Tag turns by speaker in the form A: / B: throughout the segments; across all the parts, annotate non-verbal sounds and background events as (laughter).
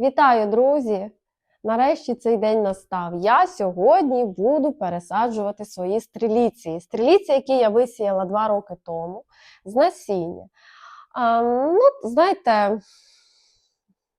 A: Вітаю, друзі! Нарешті цей день настав. Я сьогодні буду пересаджувати свої стріліці. Стріліці, які я висіяла два роки тому з насіння. А, ну, знаєте,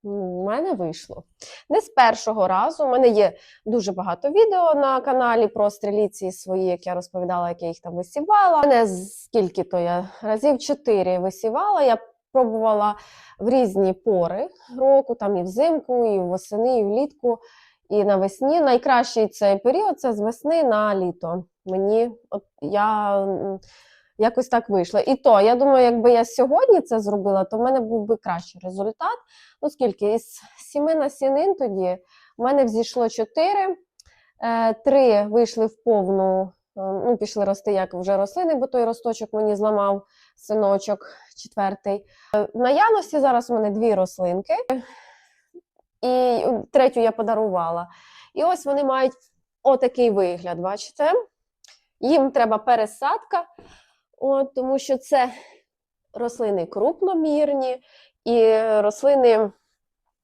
A: в мене вийшло. Не з першого разу. У мене є дуже багато відео на каналі про стріліці свої, як я розповідала, як я їх там висівала. У мене скільки то я разів чотири висівала. Я пробувала в різні пори року, там і взимку, і восени, і влітку, і навесні. Найкращий цей період це з весни на літо. Мені от я якось так вийшло. І то, я думаю, якби я сьогодні це зробила, то в мене був би кращий результат. Ну, скільки із сіми насінин тоді в мене взійшло чотири, е, три вийшли в повну. е, Ну, пішли рости, як вже рослини, бо той росточок мені зламав синочок четвертий. Е, В наявності зараз у мене дві рослинки, і третю я подарувала. І ось вони мають отакий вигляд, бачите? Їм треба пересадка, от, тому що це рослини крупномірні і рослини,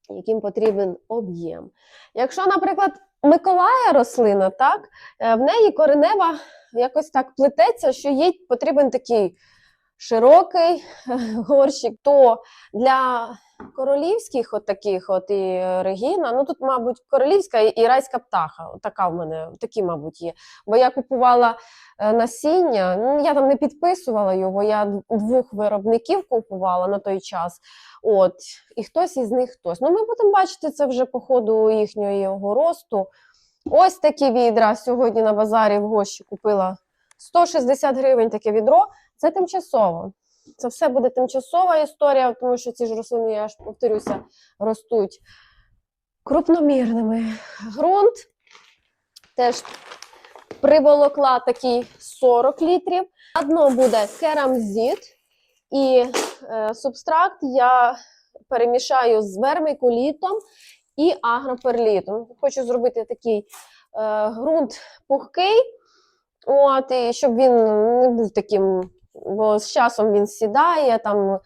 A: яким потрібен об'єм. Якщо, наприклад, Миколая рослина, так, е, в неї коренева якось так плететься, що їй потрібен такий широкий (laughs) горщик, то для королівських от таких от і Регіна, ну тут, мабуть, королівська і райська птаха. Така в мене, такі, мабуть, є. Бо я купувала е, насіння, ну я там не підписувала його, я двох виробників купувала на той час. От, і хтось із них хтось. Ну, ми будемо бачити це вже по ходу їхнього росту. Ось такі відра. Сьогодні на базарі в гощі купила 160 гривень таке відро. Це тимчасово. Це все буде тимчасова історія, тому що ці ж рослини, я ж повторюся, ростуть крупномірними. Грунт теж приволокла такий 40 літрів. Одно буде керамзит і е, субстракт я перемішаю з вермикулітом і агроперлітом. Хочу зробити такий е, ґрунт пухкий, от, і щоб він не був таким, бо з часом він сідає, там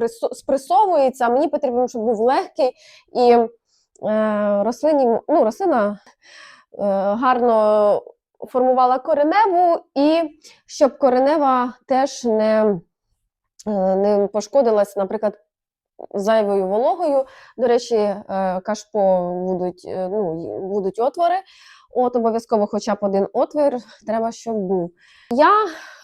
A: е, спресовується. Мені потрібно, щоб був легкий і е, рослині, ну, рослина е, гарно формувала кореневу, і щоб коренева теж не, е, не пошкодилась, наприклад, зайвою вологою. До речі, е, кашпо будуть, е, ну, будуть отвори. От обов'язково хоча б один отвір треба, щоб був. Я,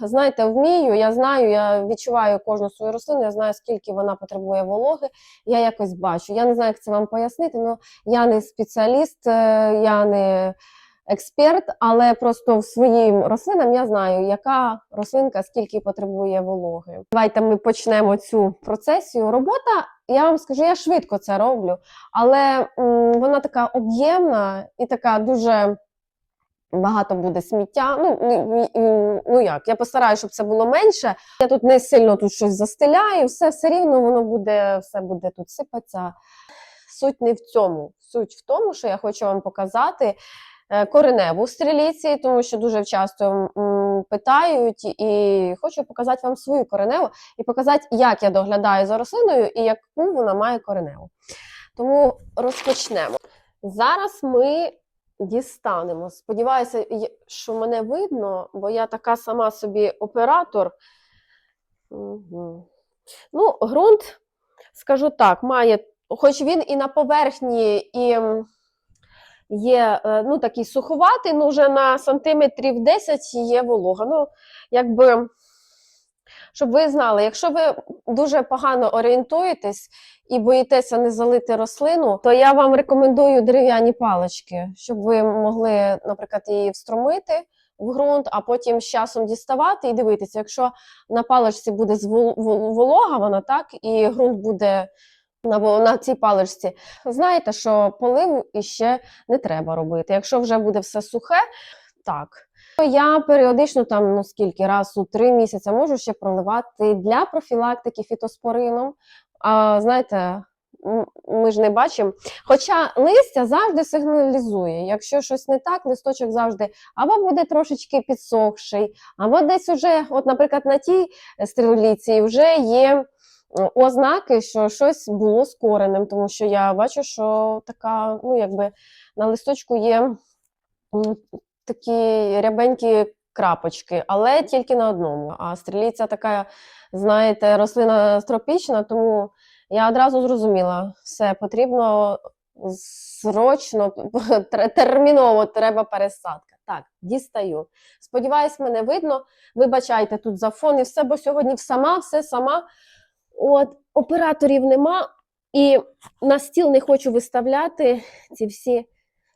A: знаєте, вмію, я знаю, я відчуваю кожну свою рослину, я знаю, скільки вона потребує вологи. Я якось бачу. Я не знаю, як це вам пояснити, але я не спеціаліст, е, я не експерт, але просто в своїм рослинам я знаю, яка рослинка скільки потребує вологи. Давайте ми почнемо цю процесію. Робота, я вам скажу, я швидко це роблю, але м, вона така об'ємна і така дуже. Багато буде сміття. Ну, ну, ну, ну як, я постараюся, щоб це було менше. Я тут не сильно тут щось застеляю, все, все рівно воно буде, все буде тут сипатися. Суть не в цьому. Суть в тому, що я хочу вам показати кореневу стріліці, тому що дуже часто питають, і хочу показати вам свою кореневу і показати, як я доглядаю за рослиною і яку вона має кореневу. Тому розпочнемо. Зараз ми дістанемо. Сподіваюся, що мене видно, бо я така сама собі оператор. Угу. Ну, ґрунт, скажу так, має, хоч він і на поверхні, і є е, ну, такий суховатий, ну вже на сантиметрів 10 є волога. Ну, якби, щоб ви знали, якщо ви дуже погано орієнтуєтесь і боїтеся не залити рослину, то я вам рекомендую дерев'яні палички, щоб ви могли, наприклад, її встромити в ґрунт, а потім з часом діставати і дивитися. Якщо на паличці буде волога, вона так, і ґрунт буде на, на цій паличці, знаєте, що поливу іще не треба робити. Якщо вже буде все сухе, так. Я періодично там ну скільки раз у три місяці можу ще проливати для профілактики фітоспорином. А знаєте, ми ж не бачимо. Хоча листя завжди сигналізує. Якщо щось не так, листочок завжди або буде трошечки підсохший, або десь уже, от, наприклад, на тій стріліці вже є ознаки, що щось було з коренем, тому що я бачу, що така, ну, якби на листочку є такі рябенькі крапочки, але тільки на одному. А стріліця така, знаєте, рослина тропічна, тому я одразу зрозуміла, все потрібно срочно, (laughs) терміново треба пересадка. Так, дістаю. Сподіваюсь, мене видно. Вибачайте тут за фон і все, бо сьогодні сама, все сама. От, операторів нема, і на стіл не хочу виставляти ці всі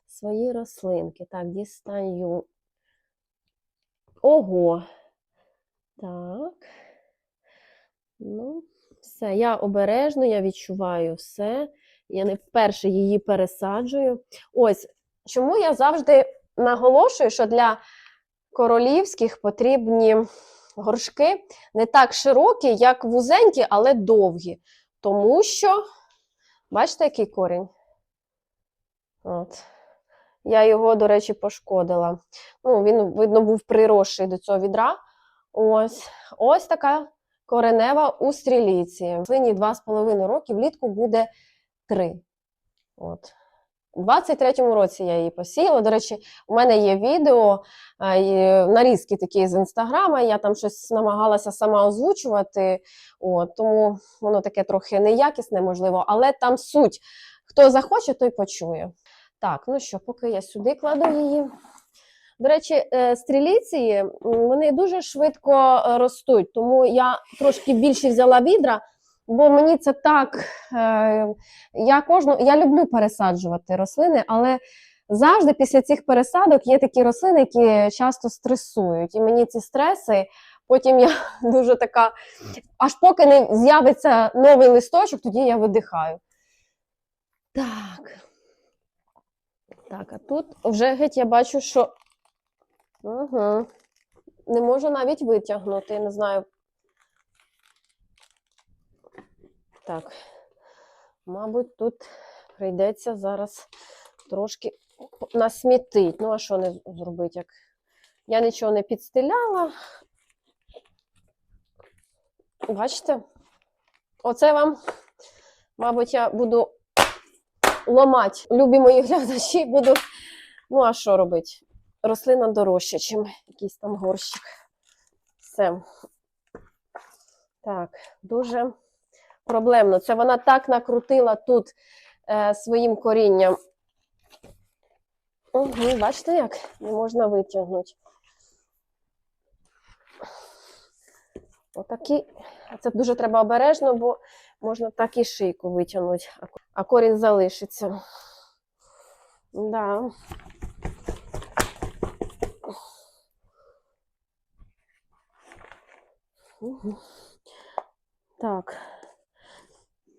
A: свої рослинки. Так, дістаю. Ого. Так. Ну, все, я обережно, я відчуваю все. Я не вперше її пересаджую. Ось чому я завжди наголошую, що для королівських потрібні горшки не так широкі, як вузенькі, але довгі. Тому що, бачите, який корінь? От. Я його, до речі, пошкодила. Ну, він, видно, був приросший до цього відра. Ось, ось така коренева у стріліці. Свині 2,5 роки, влітку буде 3. От. У 23-му році я її посіяла. До речі, у мене є відео, нарізки такі з інстаграма. Я там щось намагалася сама озвучувати, от, тому воно таке трохи неякісне, можливо, але там суть. Хто захоче, той почує. Так, ну що, поки я сюди кладу її. До речі, е, стріліції вони дуже швидко е, ростуть, тому я трошки більше взяла відра, бо мені це так. е, Я кожну я люблю пересаджувати рослини, але завжди після цих пересадок є такі рослини, які часто стресують. І мені ці стреси, потім я (laughs) дуже така, аж поки не з'явиться новий листочок, тоді я видихаю. Так. Так, а тут вже геть я бачу, що угу. не можу навіть витягнути, я не знаю. Так, мабуть, тут прийдеться зараз трошки насмітить. Ну, а що не зробити? Як... Я нічого не підстеляла. Бачите? Оце вам, мабуть, я буду ломати. Любі мої глядачі, буду. Ну, а що робити? Рослина дорожча, ніж якийсь там горщик. Все. Так, дуже проблемно. Це вона так накрутила тут е, своїм корінням. Угу, бачите, як не можна витягнути. Отакі. Це дуже треба обережно, бо можна так і шийку витягнути, а ко- корінь залишиться. Да. Мгм. Так.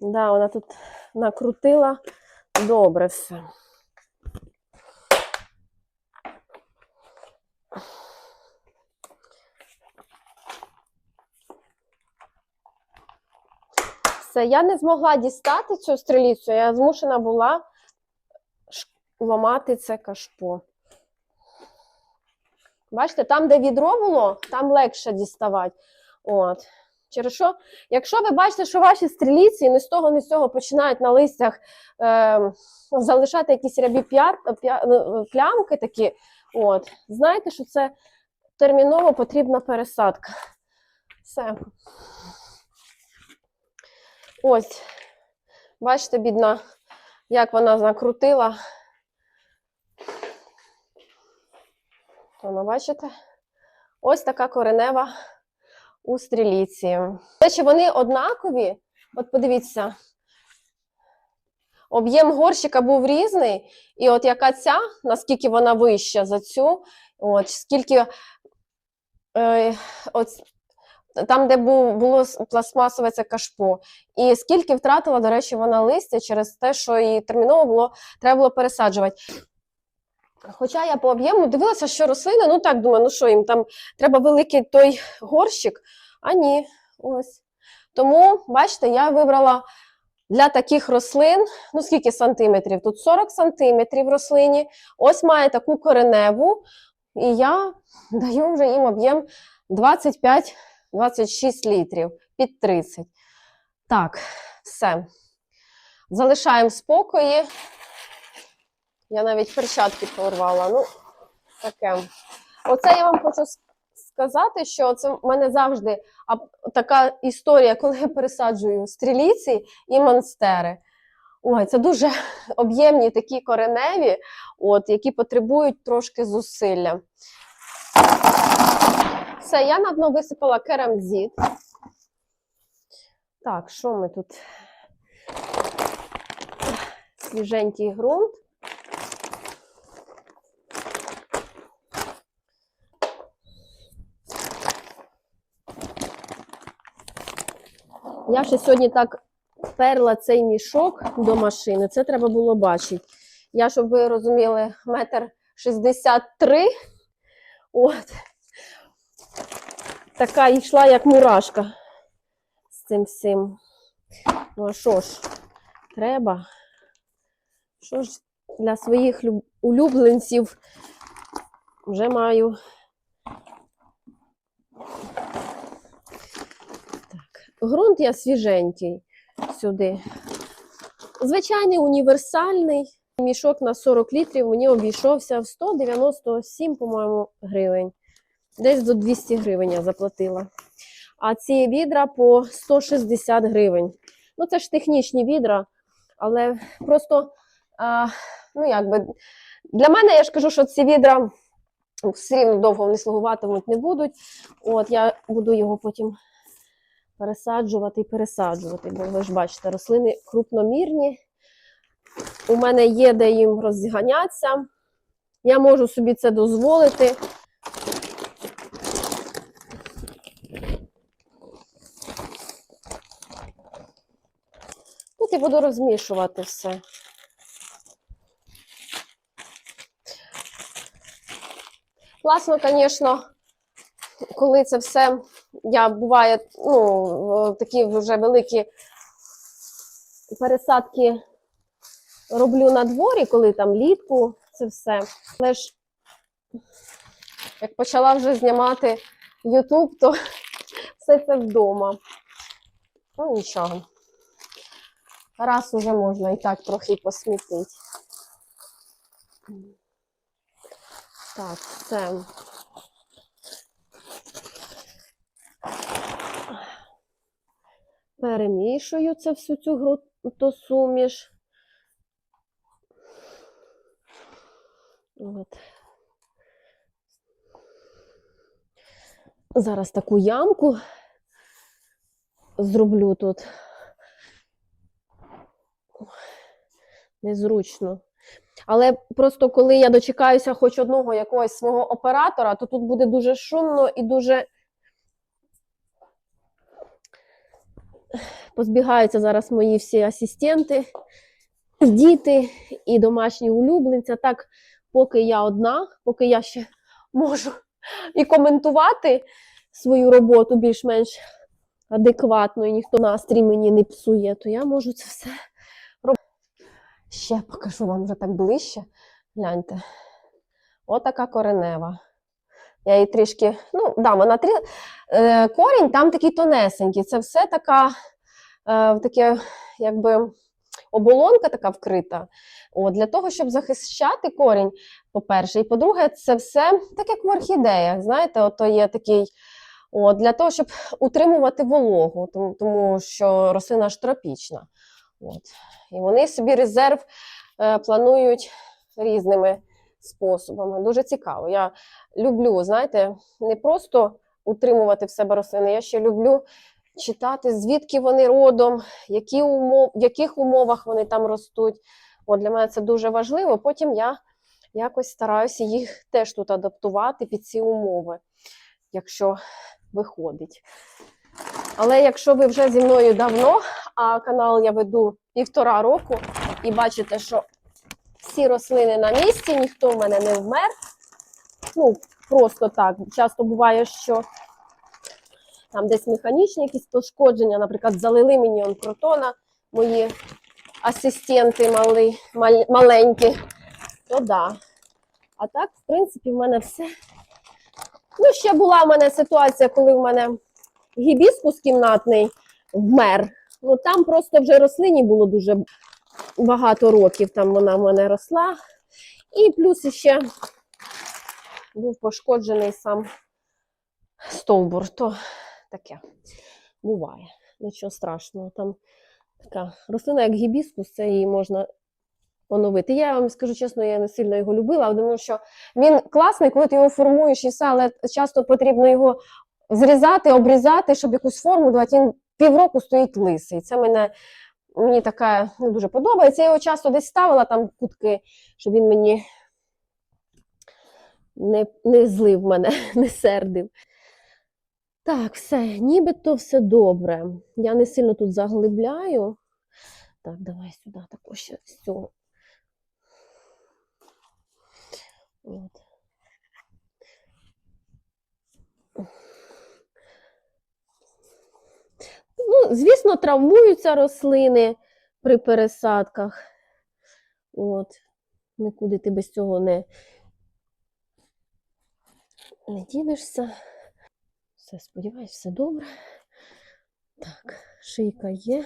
A: Да, вона тут накрутила добре все. Все, я не змогла дістати цю стріліцю, я змушена була ламати це кашпо. Бачите, там, де відро було, там легше діставати. От. Через що, якщо ви бачите, що ваші стріліці не з того, не з цього починають на листях е, залишати якісь рябі ну, плямки такі, от, знайте, що це терміново потрібна пересадка. Все. Ось, бачите, бідна, як вона накрутила. Воно, бачите? Ось така коренева у стріліці. До вони однакові. От подивіться, об'єм горщика був різний, і от яка ця, наскільки вона вища за цю, от скільки е, от, там, де був, було пластмасове це кашпо, і скільки втратила, до речі, вона листя через те, що її терміново було, треба було пересаджувати. Хоча я по об'єму дивилася, що рослини, ну так думаю, ну що їм там треба великий той горщик, а ні, ось. Тому, бачите, я вибрала для таких рослин, ну скільки сантиметрів? Тут 40 сантиметрів рослині. Ось має таку кореневу, і я (laughs) даю вже їм об'єм 25-26 літрів під 30. Так, все. Залишаємо спокої. Я навіть перчатки порвала. Ну, таке. Оце я вам хочу сказати, що це в мене завжди така історія, коли я пересаджую стріліці і монстери. Ой, це дуже (laughs) об'ємні такі кореневі, от, які потребують трошки зусилля. Все, я на дно висипала керамзит. Так, що ми тут? Свіженький ґрунт. Я ще сьогодні так перла цей мішок до машини. Це треба було бачити. Я, щоб ви розуміли, метр шістдесят три. От. Така йшла, як мурашка з цим всім. Ну а що ж, треба? Що ж для своїх улюбленців вже маю. Так, ґрунт я свіженький сюди. Звичайний універсальний мішок на 40 літрів мені обійшовся в 197, по-моєму, гривень. Десь до 200 гривень я заплатила. А ці відра по 160 гривень. Ну, це ж технічні відра, але просто, а, ну якби, для мене я ж кажу, що ці відра все рівно довго вони слугуватимуть не будуть. От я буду його потім пересаджувати і пересаджувати, бо ви ж бачите, рослини крупномірні. У мене є де їм розганятися. Я можу собі це дозволити. Тут я буду розмішувати все. Класно, звісно, коли це все, я буває, ну, е, такі вже великі пересадки роблю на дворі, коли там літку, це все. Але ж як почала вже знімати YouTube, то (laughs) все це вдома. Ну, нічого. Раз уже можна і так трохи посмітити. Так, все. Перемішую це всю цю ґрунтосуміш. От. Зараз таку ямку зроблю тут. Незручно. Але просто коли я дочекаюся хоч одного якогось свого оператора, то тут буде дуже шумно і дуже позбігаються зараз мої всі асистенти, діти і домашні улюбленці. Так, поки я одна, поки я ще можу і коментувати свою роботу більш-менш адекватно, і ніхто настрій мені не псує, то я можу це все робити. Ще покажу вам вже так ближче. Гляньте. Отака коренева. Я її трішки, ну, да, вона трі... е, корінь там такий тонесенький. Це все така, е, таке, якби оболонка така вкрита. От, для того, щоб захищати корінь, по-перше, і по-друге, це все так як в орхідеях. Знаєте, ото є такий. От, для того, щоб утримувати вологу, тому, тому що рослина ж тропічна. От. І вони собі резерв е, планують різними способами. Дуже цікаво. Я люблю, знаєте, не просто утримувати в себе рослини, я ще люблю читати, звідки вони родом, які умов, в яких умовах вони там ростуть. От для мене це дуже важливо. Потім я якось стараюся їх теж тут адаптувати під ці умови, якщо виходить. Але якщо ви вже зі мною давно, а канал я веду півтора року, і бачите, що всі рослини на місці, ніхто в мене не вмер. Ну, просто так. Часто буває, що там десь механічні якісь пошкодження, наприклад, залили мені он кротона, мої асистенти мали, мал, маленькі, то да. А так, в принципі, в мене все. Ну, ще була в мене ситуація, коли в мене гібіскус кімнатний вмер. Ну там просто вже рослині було дуже багато років, там вона в мене росла. І плюс ще був пошкоджений сам стовбур, то таке буває. Нічого страшного. Там така рослина, як гібіскус, це її можна оновити. Я вам скажу чесно, я не сильно його любила, тому що він класний, коли ти його формуєш і все, але часто потрібно його зрізати, обрізати, щоб якусь форму давати. Він півроку стоїть лисий. Це мене. Мені така не дуже подобається. Я його часто десь ставила там кутки, щоб він мені не, не злив мене, (laughs) не сердив. Так, все, нібито все добре. Я не сильно тут заглибляю. Так, давай сюди також з. От. Ну, звісно, травмуються рослини при пересадках. От. Нікуди ти без цього не, не дінешся. Все, сподіваюсь, все добре. Так, шийка є.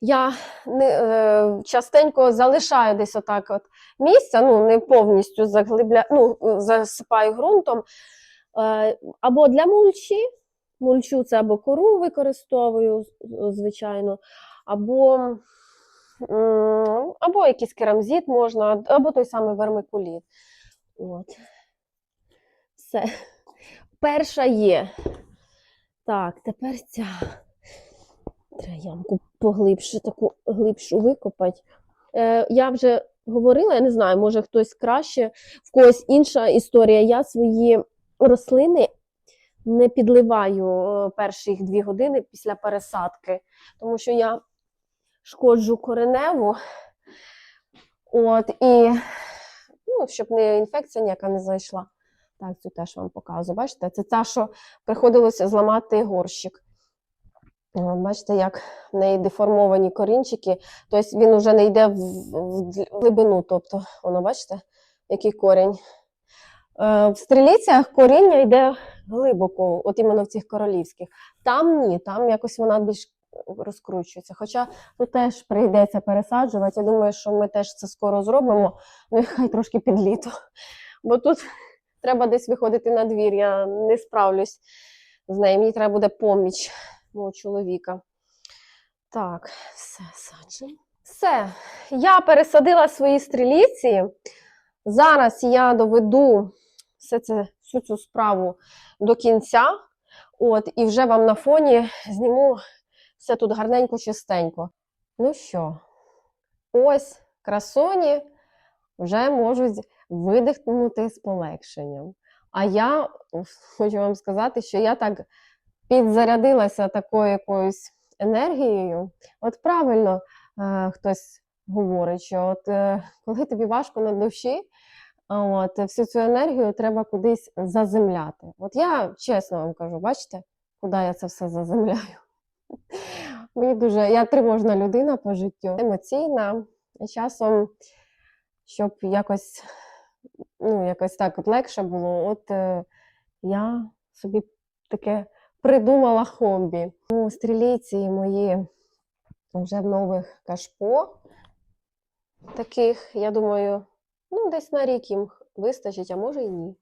A: Я не, е, частенько залишаю десь отак от місця, ну не повністю заглибля, ну, засипаю ґрунтом. Е, або для мульчі, мульчу це або кору використовую, звичайно, або, або якийсь керамзит можна, або той самий вермикуліт. От. Все. Перша є. Так, тепер ця. Треба ямку поглибше, таку глибшу викопати. Е, я вже говорила, я не знаю, може хтось краще, в когось інша історія. Я свої рослини не підливаю е, перші дві години після пересадки, тому що я шкоджу кореневу. От, і ну, щоб не інфекція ніяка не зайшла. Так, цю теж вам показую. Бачите, це та, що приходилося зламати горщик. Бачите, як в неї деформовані корінчики, тобто він вже не йде в, в глибину. Тобто, воно, бачите, який корінь. Е, в стріліцях коріння йде глибоко, от іменно в цих королівських. Там ні, там якось вона більш розкручується. Хоча тут теж прийдеться пересаджувати. Я думаю, що ми теж це скоро зробимо, ну хай трошки під літо. Бо тут треба десь виходити на двір, я не справлюсь з нею. Мені треба буде поміч мого чоловіка. Так, все, саджу. Все, я пересадила свої стріліці. Зараз я доведу все це, всю цю справу до кінця. От, і вже вам на фоні зніму все тут гарненько, чистенько. Ну що, ось красоні вже можуть видихнути з полегшенням. А я хочу вам сказати, що я так підзарядилася такою якоюсь енергією. От правильно е, хтось говорить, що от е, коли тобі важко на душі, от всю цю енергію треба кудись заземляти. От я чесно вам кажу, бачите, куди я це все заземляю? (laughs) Мені дуже я тривожна людина по життю, емоційна, часом, щоб якось, ну, якось так от легше було, от е, я собі таке придумала хобі. Ну, стріліці мої вже в нових кашпо. Таких, я думаю, ну, десь на рік їм вистачить, а може і ні.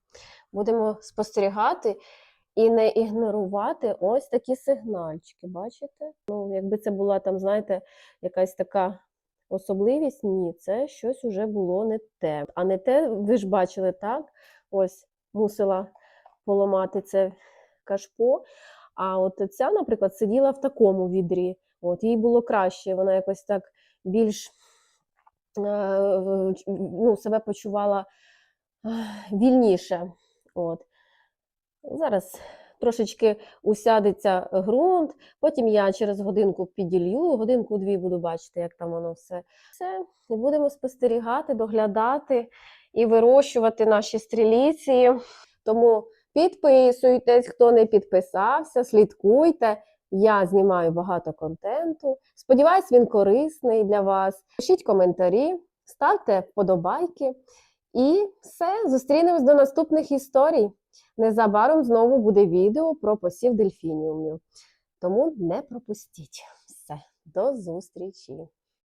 A: Будемо спостерігати і не ігнорувати ось такі сигнальчики. Бачите? Ну, якби це була там, знаєте, якась така особливість, ні, це щось уже було не те. А не те, ви ж бачили, так? Ось мусила поламати це кашпо. А от ця, наприклад, сиділа в такому відрі. От, їй було краще, вона якось так більш ну, себе почувала е, вільніше. От. Зараз трошечки усядеться ґрунт, потім я через годинку піділью, годинку-дві буду бачити, як там воно все. Все, і будемо спостерігати, доглядати і вирощувати наші стріліці. Тому підписуйтесь, хто не підписався, слідкуйте. Я знімаю багато контенту. Сподіваюсь, він корисний для вас. Пишіть коментарі, ставте вподобайки. І все, зустрінемось до наступних історій. Незабаром знову буде відео про посів дельфініумів. Тому не пропустіть. Все, до зустрічі!